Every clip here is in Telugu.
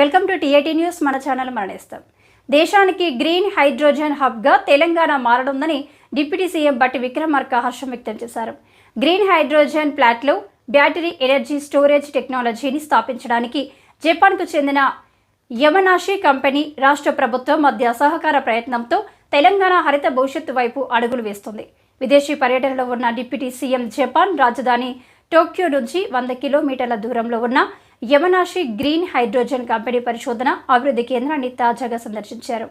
Welcome to TIT news. మన ఛానల్ మరణిస్తాం. దేశానికి గ్రీన్ హైడ్రోజన్ హబ్గా తెలంగాణ మారనుందని డిప్యూటీ సీఎం బట్టి విక్రమార్క హర్షం వ్యక్తం చేశారు. గ్రీన్ హైడ్రోజన్ ప్లాంట్లు బ్యాటరీ ఎనర్జీ స్టోరేజ్ టెక్నాలజీని స్థాపించడానికి జపాన్కు చెందిన యమనాషి కంపెనీ రాష్ట్ర ప్రభుత్వం మధ్య సహకార ప్రయత్నంతో తెలంగాణ హరిత భవిష్యత్తు వైపు అడుగులు వేస్తుంది. విదేశీ పర్యటనలో ఉన్న డిప్యూటీ సీఎం జపాన్ రాజధాని టోక్యో నుంచి వంద కిలోమీటర్ల దూరంలో ఉన్న యమనాషి గ్రీన్ హైడ్రోజన్ కంపెనీ పరిశోధన అభివృద్ధి కేంద్రాన్ని తాజాగా సందర్శించారు.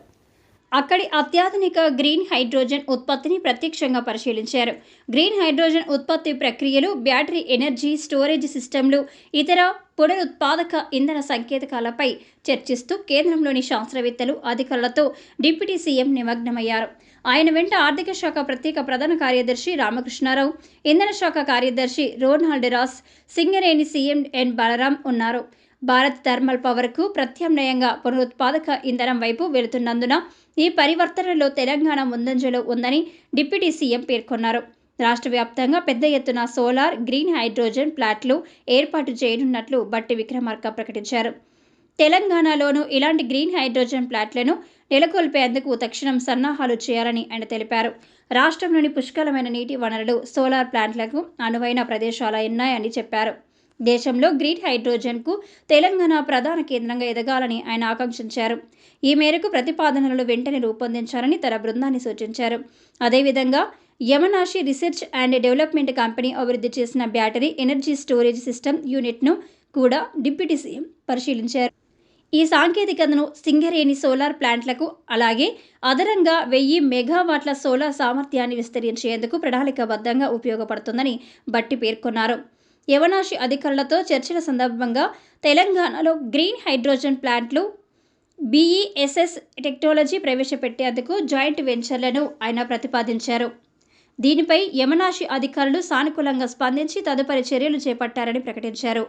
అక్కడి అత్యాధునిక గ్రీన్ హైడ్రోజన్ ఉత్పత్తిని ప్రత్యక్షంగా పరిశీలించారు. గ్రీన్ హైడ్రోజన్ ఉత్పత్తి ప్రక్రియలు బ్యాటరీ ఎనర్జీ స్టోరేజ్ సిస్టమ్లు ఇతర పునరుత్పాదక ఇంధన సంకేతకాలపై చర్చిస్తూ కేంద్రంలోని శాస్త్రవేత్తలు అధికారులతో డిప్యూటీ సీఎం నిమగ్నమయ్యారు. ఆయన వెంట ఆర్థిక శాఖ ప్రత్యేక ప్రధాన కార్యదర్శి రామకృష్ణారావు ఇంధన శాఖ కార్యదర్శి Ronald Ross Singareni CM N Balaram ఉన్నారు. భారత్ థర్మల్ పవర్కు ప్రత్యామ్నాయంగా పునరుత్పాదక ఇంధనం వైపు వెళుతున్నందున ఈ పరివర్తనలో తెలంగాణ ముందంజలో ఉందని డిప్యూటీ సీఎం పేర్కొన్నారు. రాష్ట్ర వ్యాప్తంగా పెద్ద ఎత్తున సోలార్ గ్రీన్ హైడ్రోజన్ ప్లాట్లు ఏర్పాటు చేయనున్నట్లు బట్టి విక్రమార్క ప్రకటించారు. తెలంగాణలోనూ ఇలాంటి గ్రీన్ హైడ్రోజన్ ప్లాంట్లను నెలకొల్పేందుకు తక్షణం సన్నాహాలు చేయాలని ఆయన తెలిపారు. రాష్ట్రంలోని పుష్కలమైన నీటి వనరులు సోలార్ ప్లాంట్లకు అనువైన ప్రదేశాలు ఉన్నాయని చెప్పారు. దేశంలో గ్రీన్ హైడ్రోజన్కు తెలంగాణ ప్రధాన కేంద్రంగా ఎదగాలని ఆయన ఆకాంక్షించారు. ఈ మేరకు ప్రతిపాదనలు వెంటనే రూపొందించాలని తన బృందాన్ని సూచించారు. అదేవిధంగా Yamanashi research and development company అభివృద్ధి చేసిన బ్యాటరీ ఎనర్జీ స్టోరేజ్ సిస్టమ్ యూనిట్ను కూడా డిప్యూటీ సీఎం పరిశీలించారు. ఈ సాంకేతికతను సింగరేణి సోలార్ ప్లాంట్లకు అలాగే అదనంగా వెయ్యి మెగావాట్ల సోలార్ సామర్థ్యాన్ని విస్తరించేందుకు ప్రణాళికబద్ధంగా ఉపయోగపడుతుందని బట్టి పేర్కొన్నారు. యవనాశి అధికారులతో చర్చల సందర్భంగా తెలంగాణలో గ్రీన్ హైడ్రోజన్ ప్లాంట్లు బీఈఎస్ఎస్ టెక్నాలజీ ప్రవేశపెట్టేందుకు జాయింట్ వెంచర్లను ఆయన ప్రతిపాదించారు. దీనిపై యమనాశి అధికారులు సానుకూలంగా స్పందించి తదుపరి చర్యలు చేపట్టారని ప్రకటించారు.